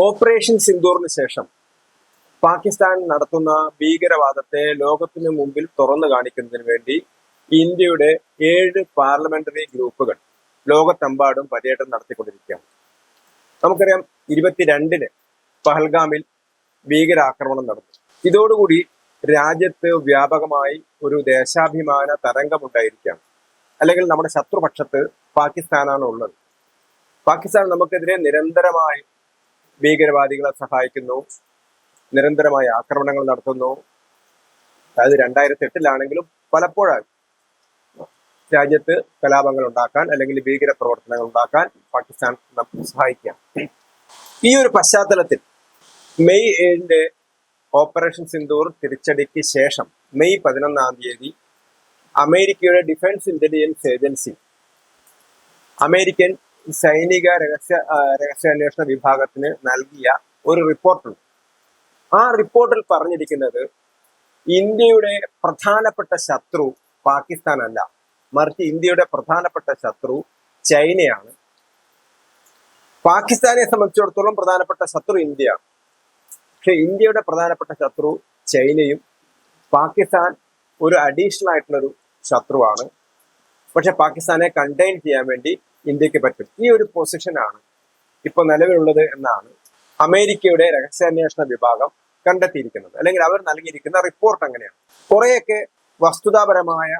Operation സിന്ദൂറിന് ശേഷം പാകിസ്ഥാൻ നടത്തുന്ന ഭീകരവാദത്തെ ലോകത്തിന് മുമ്പിൽ തുറന്നു കാണിക്കുന്നതിന് വേണ്ടി ഇന്ത്യയുടെ ഏഴ് പാർലമെന്ററി ഗ്രൂപ്പുകൾ ലോകത്തെമ്പാടും പര്യടനം നടത്തിക്കൊണ്ടിരിക്കുകയാണ്. നമുക്കറിയാം ഇരുപത്തിരണ്ടിന് പഹൽഗാമിൽ ഭീകരാക്രമണം നടന്നു. ഇതോടുകൂടി രാജ്യത്ത് വ്യാപകമായി ഒരു ദേശാഭിമാന തരംഗമുണ്ടായിരിക്കുകയാണ്. അല്ലെങ്കിൽ നമ്മുടെ ശത്രുപക്ഷത്ത് പാകിസ്ഥാനാണ് ഉള്ളത് പാകിസ്ഥാൻ നമുക്കെതിരെ നിരന്തരമായി ഭീകരവാദികളെ സഹായിക്കുന്നു നിരന്തരമായ ആക്രമണങ്ങൾ നടത്തുന്നു. അതായത് രണ്ടായിരത്തി എട്ടിലാണെങ്കിലും പലപ്പോഴായി രാജ്യത്ത് കലാപങ്ങൾ ഉണ്ടാക്കാൻ അല്ലെങ്കിൽ ഭീകര പ്രവർത്തനങ്ങൾ ഉണ്ടാക്കാൻ പാകിസ്ഥാൻ സഹായിക്കാം ഈ ഒരു പശ്ചാത്തലത്തിൽ മെയ് ഏഴിന്റെ ഓപ്പറേഷൻ സിന്ദൂർ തിരിച്ചടിക്ക് ശേഷം മെയ് പതിനൊന്നാം തീയതി അമേരിക്കയുടെ ഡിഫൻസ് ഇന്റലിജൻസ് ഏജൻസി അമേരിക്കൻ സൈനിക രഹസ്യ രഹസ്യാന്വേഷണ വിഭാഗത്തിന് നൽകിയ ഒരു റിപ്പോർട്ടുണ്ട്. ആ റിപ്പോർട്ടിൽ പറഞ്ഞിരിക്കുന്നത് ഇന്ത്യയുടെ പ്രധാനപ്പെട്ട ശത്രു പാകിസ്ഥാൻ അല്ല മറിച്ച് ഇന്ത്യയുടെ പ്രധാനപ്പെട്ട ശത്രു ചൈനയാണ്. പാകിസ്ഥാനെ സംബന്ധിച്ചിടത്തോളം പ്രധാനപ്പെട്ട ശത്രു ഇന്ത്യയാണ്. പക്ഷെ ഇന്ത്യയുടെ പ്രധാനപ്പെട്ട ശത്രു ചൈനയും പാകിസ്ഥാൻ ഒരു അഡീഷണൽ ആയിട്ടുള്ളൊരു ശത്രുവാണ്. പക്ഷെ പാകിസ്ഥാനെ കണ്ടെയ്ൻ ചെയ്യാൻ വേണ്ടി ഇന്ത്യയ്ക്ക് പറ്റും. ഈ ഒരു പൊസിഷനാണ് ഇപ്പൊ നിലവിലുള്ളത് എന്നാണ് അമേരിക്കയുടെ രഹസ്യാന്വേഷണ വിഭാഗം കണ്ടെത്തിയിരിക്കുന്നത്. അല്ലെങ്കിൽ അവർ നൽകിയിരിക്കുന്ന റിപ്പോർട്ട് അങ്ങനെയാണ്. കുറെയൊക്കെ വസ്തുതാപരമായ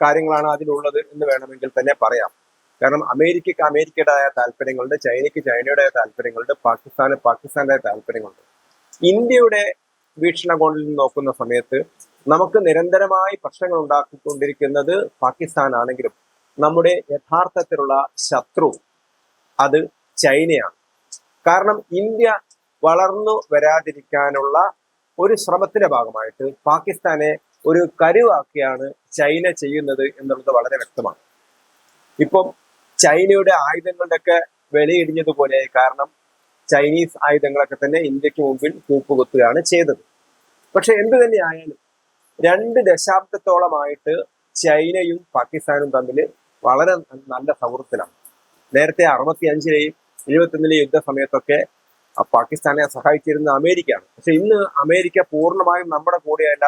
കാര്യങ്ങളാണ് അതിലുള്ളത് എന്ന് വേണമെങ്കിൽ തന്നെ പറയാം. കാരണം അമേരിക്കക്ക് അമേരിക്കയുടേതായ താല്പര്യങ്ങളുണ്ട് ചൈനയ്ക്ക് ചൈനയുടേതായ താല്പര്യങ്ങളുണ്ട് പാകിസ്ഥാന് പാകിസ്ഥാന്റെ താല്പര്യങ്ങളുണ്ട്. ഇന്ത്യയുടെ വീക്ഷണകോണിൽ നിന്ന് നോക്കുന്ന സമയത്ത് നമുക്ക് നിരന്തരമായി പ്രശ്നങ്ങൾ ഉണ്ടാക്കിക്കൊണ്ടിരിക്കുന്നത് പാകിസ്ഥാൻ ആണെങ്കിലും നമ്മുടെ യഥാർത്ഥത്തിലുള്ള ശത്രു അത് ചൈനയാണ്. കാരണം ഇന്ത്യ വളർന്നു വരാതിരിക്കാനുള്ള ഒരു ശ്രമത്തിന്റെ ഭാഗമായിട്ട് പാകിസ്ഥാനെ ഒരു കരുവാക്കിയാണ് ചൈന ചെയ്യുന്നത് എന്നുള്ളത് വളരെ വ്യക്തമാണ്. ഇപ്പം ചൈനയുടെ ആയുധങ്ങളുടെയൊക്കെ വിലയിടിഞ്ഞതുപോലെ കാരണം ചൈനീസ് ആയുധങ്ങളൊക്കെ തന്നെ ഇന്ത്യയ്ക്ക് മുമ്പിൽ കൂപ്പുകുത്തുകയാണ് ചെയ്തത്. പക്ഷെ എന്ത് തന്നെയായാലും രണ്ട് ദശാബ്ദത്തോളമായിട്ട് ചൈനയും പാകിസ്ഥാനും തമ്മിൽ വളരെ നല്ല സൗഹൃദത്തിലാണ്. നേരത്തെ അറുപത്തി അഞ്ചിലെയും എഴുപത്തൊന്നിലെയും യുദ്ധ സമയത്തൊക്കെ പാകിസ്ഥാനെ സഹായിച്ചിരുന്ന അമേരിക്കയാണ്. പക്ഷെ ഇന്ന് അമേരിക്ക പൂർണമായും നമ്മുടെ കൂടെയല്ല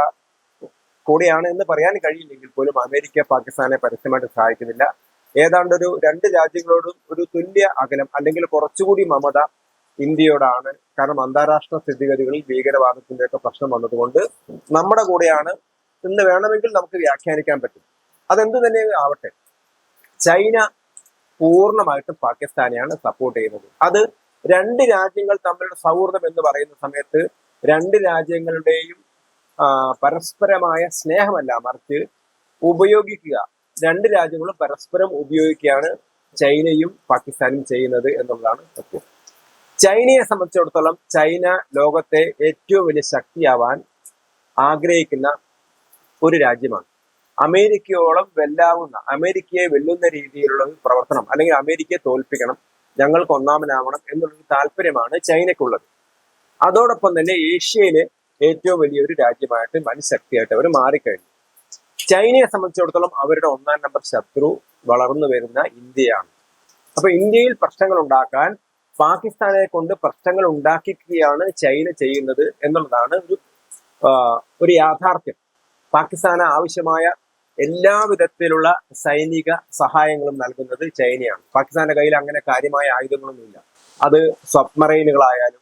കൂടെയാണ് എന്ന് പറയാൻ കഴിയില്ലെങ്കിൽ പോലും അമേരിക്ക പാകിസ്ഥാനെ പരസ്യമായിട്ട് സഹായിക്കുന്നില്ല. ഏതാണ്ട് ഒരു രണ്ട് രാജ്യങ്ങളോടും ഒരു തുല്യ അകലം അല്ലെങ്കിൽ കുറച്ചുകൂടി മമത ഇന്ത്യയോടാണ്. കാരണം അന്താരാഷ്ട്ര സ്ഥിതിഗതികളിൽ ഭീകരവാദത്തിന്റെ ഒക്കെ പ്രശ്നം വന്നതുകൊണ്ട് നമ്മുടെ കൂടെയാണ്. എന്ന് വേണമെങ്കിൽ നമുക്ക് വ്യാഖ്യാനിക്കാൻ പറ്റും. അതെന്തു തന്നെ ആവട്ടെ. ചൈന പൂർണമായിട്ടും പാകിസ്ഥാനെയാണ് സപ്പോർട്ട് ചെയ്യുന്നത്. അത് രണ്ട് രാജ്യങ്ങൾ തമ്മിലുള്ള സൗഹൃദം എന്ന് പറയുന്ന സമയത്ത് രണ്ട് രാജ്യങ്ങളുടെയും പരസ്പരമായ സ്നേഹമല്ല മറിച്ച് ഉപയോഗിക്കുക. രണ്ട് രാജ്യങ്ങളും പരസ്പരം ഉപയോഗിക്കുകയാണ് ചൈനയും പാകിസ്ഥാനും ചെയ്യുന്നത് എന്നുള്ളതാണ് സത്യം. ചൈനയെ സംബന്ധിച്ചിടത്തോളം ചൈന ലോകത്തെ ഏറ്റവും വലിയ ശക്തിയാവാൻ ആഗ്രഹിക്കുന്ന ഒരു രാജ്യമാണ്. അമേരിക്കയോളം വെല്ലാവുന്ന അമേരിക്കയെ വെല്ലുന്ന രീതിയിലുള്ള ഒരു പ്രവർത്തനം അല്ലെങ്കിൽ അമേരിക്കയെ തോൽപ്പിക്കണം ഞങ്ങൾക്ക് ഒന്നാമനാവണം എന്നുള്ളൊരു താല്പര്യമാണ് ചൈനയ്ക്കുള്ളത്. അതോടൊപ്പം തന്നെ ഏഷ്യയിലെ ഏറ്റവും വലിയൊരു രാജ്യമായിട്ട് വൻശക്തിയായിട്ട് അവർ മാറിക്കഴിഞ്ഞു. ചൈനയെ സംബന്ധിച്ചിടത്തോളം അവരുടെ ഒന്നാം നമ്പർ ശത്രു വളർന്നു വരുന്ന ഇന്ത്യയാണ്. അപ്പൊ ഇന്ത്യയിൽ പ്രശ്നങ്ങൾ ഉണ്ടാക്കാൻ പാകിസ്ഥാനെ കൊണ്ട് പ്രശ്നങ്ങൾ ഉണ്ടാക്കിക്കുകയാണ് ചൈന ചെയ്യുന്നത് എന്നുള്ളതാണ് ഒരു ഒരു യാഥാർത്ഥ്യം. പാകിസ്ഥാന് ആവശ്യമായ എല്ലാ വിധത്തിലുള്ള സൈനിക സഹായങ്ങളും നൽകുന്നത് ചൈനയാണ്. പാകിസ്ഥാന്റെ കയ്യിൽ അങ്ങനെ കാര്യമായ ആയുധങ്ങളൊന്നുമില്ല. അത് സബ്മറൈനുകളായാലും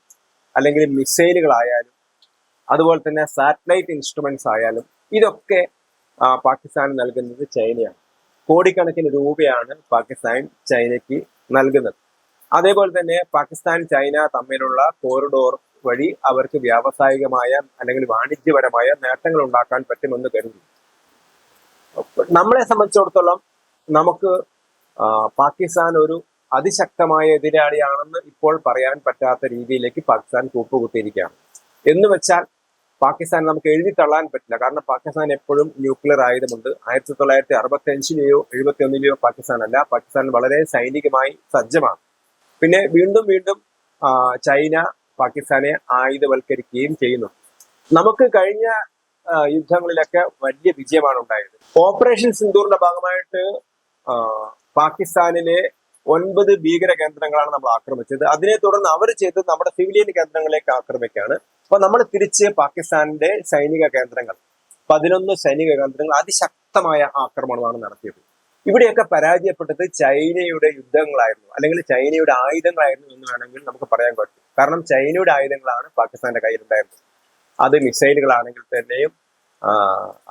അല്ലെങ്കിൽ മിസൈലുകളായാലും അതുപോലെ തന്നെ സാറ്റലൈറ്റ് ഇൻസ്ട്രുമെന്റ്സ് ആയാലും ഇതൊക്കെ പാകിസ്ഥാൻ നൽകുന്നത് ചൈനയാണ്. കോടിക്കണക്കിന് രൂപയാണ് പാകിസ്ഥാൻ ചൈനയ്ക്ക് നൽകുന്നത്. അതേപോലെ തന്നെ പാകിസ്ഥാൻ ചൈന തമ്മിലുള്ള കോറിഡോർ വഴി അവർക്ക് വ്യാവസായികമായ അല്ലെങ്കിൽ വാണിജ്യപരമായ നേട്ടങ്ങൾ ഉണ്ടാക്കാൻ പറ്റുമെന്ന് കരുതി നമ്മളെ സംബന്ധിച്ചിടത്തോളം നമുക്ക് പാകിസ്ഥാൻ ഒരു അതിശക്തമായ എതിരാളിയാണെന്ന് ഇപ്പോൾ പറയാൻ പറ്റാത്ത രീതിയിലേക്ക് പാകിസ്ഥാൻ കൂപ്പുകുത്തിയിരിക്കുകയാണ്. എന്ന് വെച്ചാൽ പാകിസ്ഥാൻ നമുക്ക് എഴുതി തള്ളാൻ പറ്റില്ല. കാരണം പാകിസ്ഥാൻ എപ്പോഴും ന്യൂക്ലിയർ ആയുധമുണ്ട്. ആയിരത്തി തൊള്ളായിരത്തി അറുപത്തി അഞ്ചിലെയോ എഴുപത്തി ഒന്നിലെയോ പാകിസ്ഥാൻ അല്ല പാകിസ്ഥാൻ വളരെ സൈനികമായി സജ്ജമാണ്. പിന്നെ വീണ്ടും വീണ്ടും ചൈന പാകിസ്ഥാനെ ആയുധവൽക്കരിക്കുകയും ചെയ്യുന്നു. നമുക്ക് കഴിഞ്ഞ യുദ്ധങ്ങളിലൊക്കെ വലിയ വിജയമാണ് ഉണ്ടായത് ഓപ്പറേഷൻ സിന്ദൂറിന്റെ ഭാഗമായിട്ട് പാകിസ്ഥാനിലെ ഒൻപത് ഭീകര കേന്ദ്രങ്ങളാണ് നമ്മൾ ആക്രമിച്ചത്. അതിനെ തുടർന്ന് അവർ ചെയ്തത് നമ്മുടെ സിവിലിയൻ കേന്ദ്രങ്ങളിലേക്ക് ആക്രമിക്കുകയാണ്. അപ്പൊ നമ്മൾ തിരിച്ച് പാകിസ്ഥാന്റെ സൈനിക കേന്ദ്രങ്ങൾ പതിനൊന്ന് സൈനിക കേന്ദ്രങ്ങൾ അതിശക്തമായ ആക്രമണമാണ് നടത്തിയത്. ഇവിടെയൊക്കെ പരാജയപ്പെട്ടത് ചൈനയുടെ യുദ്ധങ്ങളായിരുന്നു അല്ലെങ്കിൽ ചൈനയുടെ ആയുധങ്ങളായിരുന്നു എന്ന് വേണമെങ്കിൽ നമുക്ക് പറയാൻ പറ്റും. കാരണം ചൈനയുടെ ആയുധങ്ങളാണ് പാകിസ്ഥാന്റെ കയ്യിലുണ്ടായിരുന്നത്. അത് മിസൈലുകളാണെങ്കിൽ തന്നെയും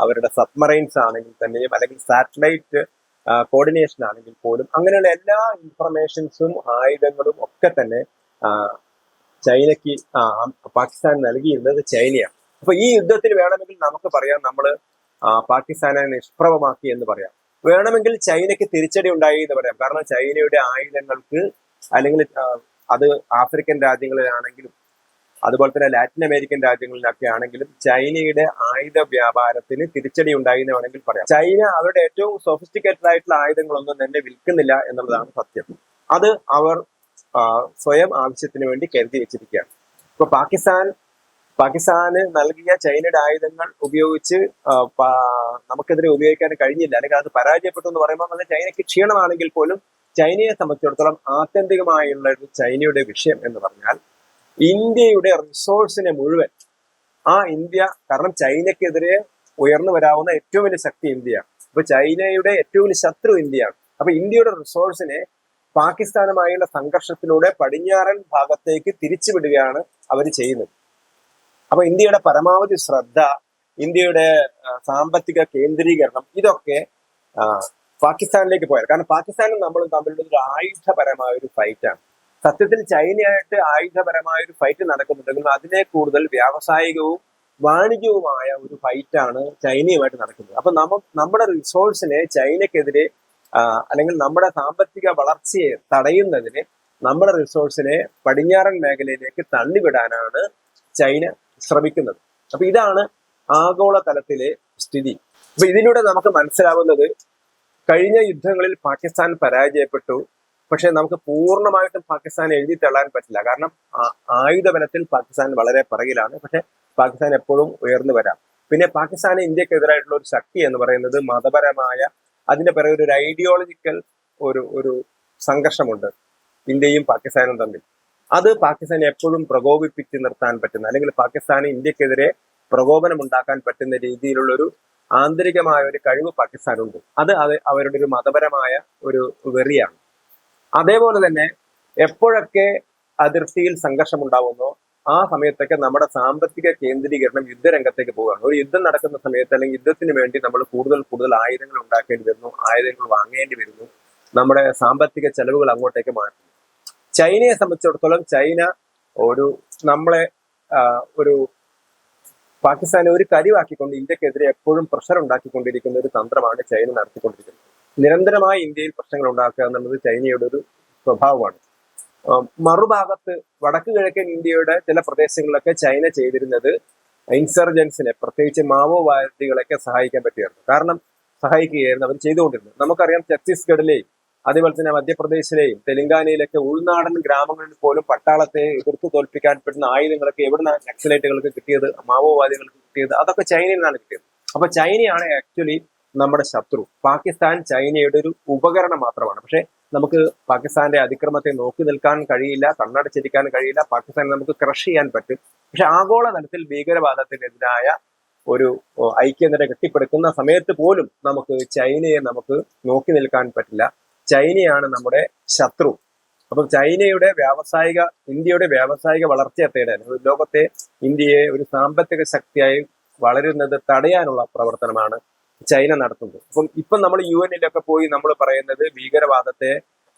അവരുടെ സബ്മറൈൻസ് ആണെങ്കിൽ തന്നെയും അല്ലെങ്കിൽ സാറ്റലൈറ്റ് കോർഡിനേഷൻ ആണെങ്കിൽ പോലും അങ്ങനെയുള്ള എല്ലാ ഇൻഫർമേഷൻസും ആയുധങ്ങളും ഒക്കെ തന്നെ ചൈനയ്ക്ക് പാകിസ്ഥാൻ നൽകിയിരുന്നത് ചൈനയാണ്. അപ്പൊ ഈ യുദ്ധത്തിൽ വേണമെങ്കിൽ നമുക്ക് പറയാം നമ്മൾ പാകിസ്ഥാനെ നിഷ്പ്രഭമാക്കി എന്ന് പറയാം. വേണമെങ്കിൽ ചൈനയ്ക്ക് തിരിച്ചടി ഉണ്ടായി എന്ന് പറയാം. കാരണം ചൈനയുടെ ആയുധങ്ങൾക്ക് അല്ലെങ്കിൽ അത് ആഫ്രിക്കൻ രാജ്യങ്ങളിലാണെങ്കിലും അതുപോലെ തന്നെ ലാറ്റിൻ അമേരിക്കൻ രാജ്യങ്ങളിലൊക്കെ ആണെങ്കിലും ചൈനയുടെ ആയുധ വ്യാപാരത്തിന് തിരിച്ചടി ഉണ്ടായി എന്ന് വേണമെങ്കിൽ പറയാം. ചൈന അവരുടെ ഏറ്റവും സൊഫിസ്റ്റിക്കേറ്റഡ് ആയിട്ടുള്ള ആയുധങ്ങളൊന്നും തന്നെ വിൽക്കുന്നില്ല എന്നുള്ളതാണ് സത്യം. അത് അവർ സ്വയം ആവശ്യത്തിന് വേണ്ടി കരുതി വെച്ചിരിക്കുകയാണ്. ഇപ്പൊ പാകിസ്ഥാൻ പാകിസ്ഥാന് നൽകിയ ചൈനയുടെ ആയുധങ്ങൾ ഉപയോഗിച്ച് നമുക്കെതിരെ ഉപയോഗിക്കാൻ കഴിഞ്ഞില്ല. അല്ലെങ്കിൽ അത് പരാജയപ്പെട്ടു എന്ന് പറയുമ്പോൾ അത് ചൈനയ്ക്ക് ക്ഷീണമാണെങ്കിൽ പോലും ചൈനയെ സംബന്ധിച്ചിടത്തോളം ആത്യന്തികമായുള്ള ഒരു ചൈനയുടെ വിഷയം എന്ന് പറഞ്ഞാൽ ഇന്ത്യയുടെ റിസോഴ്സിനെ മുഴുവൻ ആ ഇന്ത്യ കാരണം ചൈനക്കെതിരെ ഉയർന്നു വരാവുന്ന ഏറ്റവും വലിയ ശക്തി ഇന്ത്യയാണ്. അപ്പൊ ചൈനയുടെ ഏറ്റവും വലിയ ശത്രു ഇന്ത്യയാണ്. അപ്പൊ ഇന്ത്യയുടെ റിസോഴ്സിനെ പാകിസ്ഥാനുമായുള്ള സംഘർഷത്തിലൂടെ പടിഞ്ഞാറൻ ഭാഗത്തേക്ക് തിരിച്ചുവിടുകയാണ് അവർ ചെയ്യുന്നത്. അപ്പൊ ഇന്ത്യയുടെ പരമാവധി ശ്രദ്ധ ഇന്ത്യയുടെ സാമ്പത്തിക കേന്ദ്രീകരണം ഇതൊക്കെ പാകിസ്ഥാനിലേക്ക് പോയാൽ കാരണം പാകിസ്ഥാനും നമ്മളും തമ്മിലുള്ള ഒരു ആയുധപരമായ ഒരു ഫൈറ്റാണ് സത്യത്തിൽ ചൈനയായിട്ട് ആയുധപരമായ ഒരു ഫൈറ്റ് നടക്കുന്നുണ്ടെങ്കിലും അതിനെ കൂടുതൽ വ്യാവസായികവും വാണിജ്യവുമായ ഒരു ഫൈറ്റാണ് ചൈനയുമായിട്ട് നടക്കുന്നത്. അപ്പൊ നമ്മ നമ്മുടെ റിസോഴ്സിനെ ചൈനക്കെതിരെ അല്ലെങ്കിൽ നമ്മുടെ സാമ്പത്തിക വളർച്ചയെ തടയുന്നതിന് നമ്മുടെ റിസോഴ്സിനെ പടിഞ്ഞാറൻ മേഖലയിലേക്ക് തള്ളിവിടാനാണ് ചൈന ശ്രമിക്കുന്നത്. അപ്പൊ ഇതാണ് ആഗോള തലത്തിലെ സ്ഥിതി. അപ്പൊ ഇതിലൂടെ നമുക്ക് മനസ്സിലാവുന്നത് കഴിഞ്ഞ യുദ്ധങ്ങളിൽ പാകിസ്ഥാൻ പരാജയപ്പെട്ടു. പക്ഷെ നമുക്ക് പൂർണമായിട്ടും പാകിസ്ഥാൻ എഴുതി തള്ളാൻ പറ്റില്ല. കാരണം ആയുധബലത്തിൽ പാകിസ്ഥാൻ വളരെ പിറകിലാണ്. പക്ഷേ പാകിസ്ഥാൻ എപ്പോഴും ഉയർന്നു വരാം. പിന്നെ പാകിസ്ഥാന് ഇന്ത്യക്കെതിരായിട്ടുള്ള ഒരു ശക്തി എന്ന് പറയുന്നത് മതപരമായ അതിന്റെ പിറകെ ഒരു ഐഡിയോളജിക്കൽ ഒരു ഒരു സംഘർഷമുണ്ട്. ഇന്ത്യയും പാകിസ്ഥാനും തമ്മിൽ. അത് പാകിസ്ഥാനെ എപ്പോഴും പ്രകോപിപ്പിച്ച് നിർത്താൻ പറ്റുന്ന അല്ലെങ്കിൽ പാകിസ്ഥാന് ഇന്ത്യക്കെതിരെ പ്രകോപനം ഉണ്ടാക്കാൻ പറ്റുന്ന രീതിയിലുള്ള ഒരു ആന്തരികമായ ഒരു കഴിവ് പാകിസ്ഥാനുണ്ട്. അത് അവരുടെ ഒരു മതപരമായ ഒരു വെറിയാണ്. അതേപോലെ തന്നെ എപ്പോഴൊക്കെ അതിർത്തിയിൽ സംഘർഷം ഉണ്ടാവുന്നോ ആ സമയത്തൊക്കെ നമ്മുടെ സാമ്പത്തിക കേന്ദ്രീകരണം യുദ്ധരംഗത്തേക്ക് പോവുകയാണ്. ഒരു യുദ്ധം നടക്കുന്ന സമയത്ത് അല്ലെങ്കിൽ യുദ്ധത്തിന് വേണ്ടി നമ്മൾ കൂടുതൽ കൂടുതൽ ആയുധങ്ങൾ ഉണ്ടാക്കേണ്ടി വരുന്നു ആയുധങ്ങൾ വാങ്ങേണ്ടി വരുന്നു നമ്മുടെ സാമ്പത്തിക ചെലവുകൾ അങ്ങോട്ടേക്ക് മാറ്റുന്നു. ചൈനയെ സംബന്ധിച്ചിടത്തോളം ചൈന ഒരു നമ്മളെ ഒരു പാകിസ്ഥാനെ ഒരു കരിവാക്കിക്കൊണ്ട് ഇന്ത്യക്കെതിരെ എപ്പോഴും പ്രഷർ ഉണ്ടാക്കിക്കൊണ്ടിരിക്കുന്ന ഒരു തന്ത്രമാണ് ചൈന നടത്തിക്കൊണ്ടിരിക്കുന്നത്. നിരന്തരമായി ഇന്ത്യയിൽ പ്രശ്നങ്ങൾ ഉണ്ടാക്കുക എന്നുള്ളത് ചൈനയുടെ ഒരു സ്വഭാവമാണ്. മറുഭാഗത്ത് വടക്ക് കിഴക്കൻ ഇന്ത്യയുടെ ചില പ്രദേശങ്ങളിലൊക്കെ ചൈന ചെയ്തിരുന്നത് ഇൻസർജൻസിനെ പ്രത്യേകിച്ച് മാവോവാദികളൊക്കെ സഹായിക്കാൻ പറ്റുമായിരുന്നു കാരണം സഹായിക്കുകയായിരുന്നു അവർ ചെയ്തുകൊണ്ടിരുന്നത്. നമുക്കറിയാം ഛത്തീസ്ഗഡിലെയും അതേപോലെ തന്നെ മധ്യപ്രദേശിലെയും തെലങ്കാനയിലൊക്കെ ഉൾനാടൻ ഗ്രാമങ്ങളിൽ പോലും പട്ടാളത്തെ എതിർത്ത് തോൽപ്പിക്കാൻ പറ്റുന്ന ആയുധങ്ങളൊക്കെ എവിടുന്ന നക്സലൈറ്റുകൾക്ക് കിട്ടിയത് മാവോവാദികൾക്ക് കിട്ടിയത് അതൊക്കെ ചൈനയിൽ നിന്നാണ് കിട്ടിയത്. അപ്പൊ ചൈനയാണ് ആക്ച്വലി നമ്മുടെ ശത്രു. പാകിസ്ഥാൻ ചൈനയുടെ ഒരു ഉപകരണം മാത്രമാണ്. പക്ഷെ നമുക്ക് പാകിസ്ഥാന്റെ അതിക്രമത്തെ നോക്കി നിൽക്കാൻ കഴിയില്ല കണ്ണടച്ചിരിക്കാൻ കഴിയില്ല. പാകിസ്ഥാനെ നമുക്ക് ക്രഷ് ചെയ്യാൻ പറ്റും. പക്ഷെ ആഗോള തലത്തിൽ ഭീകരവാദത്തിനെതിരായ ഒരു ഐക്യനിര കെട്ടിപ്പടുക്കുന്ന സമയത്ത് പോലും നമുക്ക് ചൈനയെ നമുക്ക് നോക്കി നിൽക്കാൻ പറ്റില്ല. ചൈനയാണ് നമ്മുടെ ശത്രു. അപ്പം ചൈനയുടെ വ്യാവസായിക ഇന്ത്യയുടെ വ്യാവസായിക വളർച്ചയെ തേടാൻ ലോകത്തെ ഇന്ത്യയെ ഒരു സാമ്പത്തിക ശക്തിയായി വളരുന്നത് തടയാനുള്ള പ്രവർത്തനമാണ് ചൈന നടത്തുന്നത് അപ്പം ഇപ്പം നമ്മൾ യു എന്നിലൊക്കെ പോയി നമ്മൾ പറയുന്നത് ഭീകരവാദത്തെ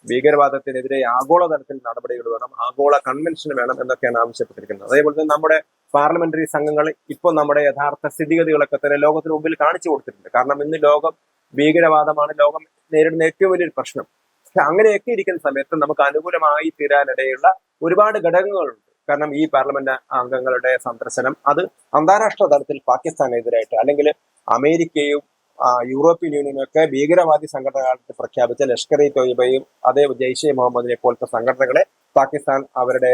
ഭീകരവാദത്തിനെതിരെ ആഗോളതലത്തിൽ നടപടികൾ വേണം ആഗോള കൺവെൻഷൻ വേണം എന്നൊക്കെയാണ് ആവശ്യപ്പെട്ടിരിക്കുന്നത്. അതേപോലെ തന്നെ നമ്മുടെ പാർലമെന്ററി സംഘങ്ങൾ ഇപ്പോൾ നമ്മുടെ യഥാർത്ഥ സ്ഥിതിഗതികളൊക്കെ തന്നെ ലോകത്തിന് മുമ്പിൽ കാണിച്ചു കൊടുത്തിട്ടുണ്ട്. കാരണം ഇന്ന് ലോകം ഭീകരവാദമാണ് ലോകം നേരിടുന്ന ഏറ്റവും വലിയൊരു പ്രശ്നം. പക്ഷെ അങ്ങനെയൊക്കെ ഇരിക്കുന്ന സമയത്ത് നമുക്ക് അനുകൂലമായി തീരാനിടയുള്ള ഒരുപാട് ഘടകങ്ങളുണ്ട്. കാരണം ഈ പാർലമെന്റ് അംഗങ്ങളുടെ സന്ദർശനം അത് അന്താരാഷ്ട്ര തലത്തിൽ പാകിസ്ഥാനെതിരായിട്ട് അല്ലെങ്കിൽ അമേരിക്കയും യൂറോപ്യൻ യൂണിയനും ഒക്കെ ഭീകരവാദി സംഘടനകളായിട്ട് പ്രഖ്യാപിച്ച ലഷ്കർ ഇ തൊയ്ബയും അതേ ജെയ്ഷെ മുഹമ്മദിനെ പോലത്തെ സംഘടനകളെ പാകിസ്ഥാൻ അവരുടെ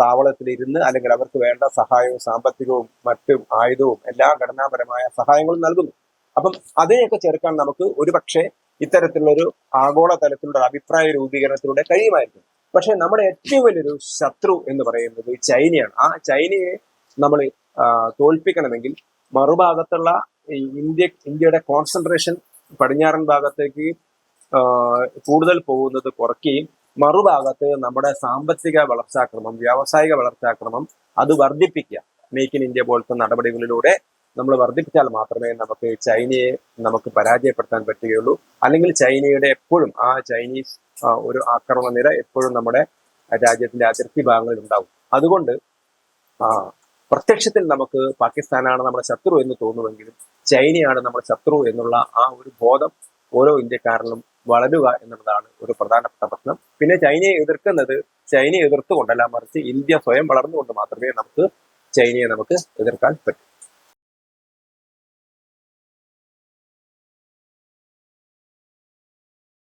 താവളത്തിലിരുന്ന് അല്ലെങ്കിൽ അവർക്ക് വേണ്ട സഹായവും സാമ്പത്തികവും മറ്റും ആയുധവും എല്ലാ ഘടനാപരമായ സഹായങ്ങളും നൽകുന്നു. അപ്പം അതിനെയൊക്കെ ചെറുക്കാൻ നമുക്ക് ഒരുപക്ഷെ ഇത്തരത്തിലുള്ളൊരു ആഗോള തലത്തിലുള്ള അഭിപ്രായ രൂപീകരണത്തിലൂടെ കഴിയുമായിരുന്നു പക്ഷെ നമ്മുടെ ഏറ്റവും വലിയൊരു ശത്രു എന്ന് പറയുന്നത് ചൈനയാണ്. ആ ചൈനയെ നമ്മൾ തോൽപ്പിക്കണമെങ്കിൽ മറുഭാഗത്തുള്ള ഇന്ത്യ ഇന്ത്യയുടെ കോൺസെൻട്രേഷൻ പടിഞ്ഞാറൻ ഭാഗത്തേക്ക് കൂടുതൽ പോകുന്നത് കുറയ്ക്കുകയും മറുഭാഗത്ത് നമ്മുടെ സാമ്പത്തിക വളർച്ചാക്രമം വ്യാവസായിക വളർച്ചാക്രമം അത് വർദ്ധിപ്പിക്കുക. മേക്ക് ഇൻ ഇന്ത്യ പോലത്തെ നടപടികളിലൂടെ നമ്മൾ വർദ്ധിപ്പിച്ചാൽ മാത്രമേ നമുക്ക് ചൈനയെ നമുക്ക് പരാജയപ്പെടുത്താൻ പറ്റുകയുള്ളൂ. അല്ലെങ്കിൽ ചൈനയുടെ എപ്പോഴും ആ ചൈനീസ് ഒരു ആക്രമണ നിര എപ്പോഴും നമ്മുടെ രാജ്യത്തിന്റെ അതിർത്തി ഭാഗങ്ങളിൽ ഉണ്ടാവും. അതുകൊണ്ട് പ്രത്യക്ഷത്തിൽ നമുക്ക് പാകിസ്ഥാനാണ് നമ്മുടെ ശത്രു എന്ന് തോന്നുമെങ്കിലും ചൈനയാണ് നമ്മുടെ ശത്രു എന്നുള്ള ആ ഒരു ബോധം ഓരോ ഇന്ത്യക്കാരനും വളരുക എന്നുള്ളതാണ് ഒരു പ്രധാനപ്പെട്ട പ്രശ്നം. പിന്നെ ചൈനയെ എതിർക്കുന്നത് ചൈനയെ എതിർത്തുകൊണ്ടല്ല മറിച്ച് ഇന്ത്യ സ്വയം വളർന്നുകൊണ്ട് മാത്രമേ നമുക്ക് ചൈനയെ നമുക്ക് എതിർക്കാൻ പറ്റൂ.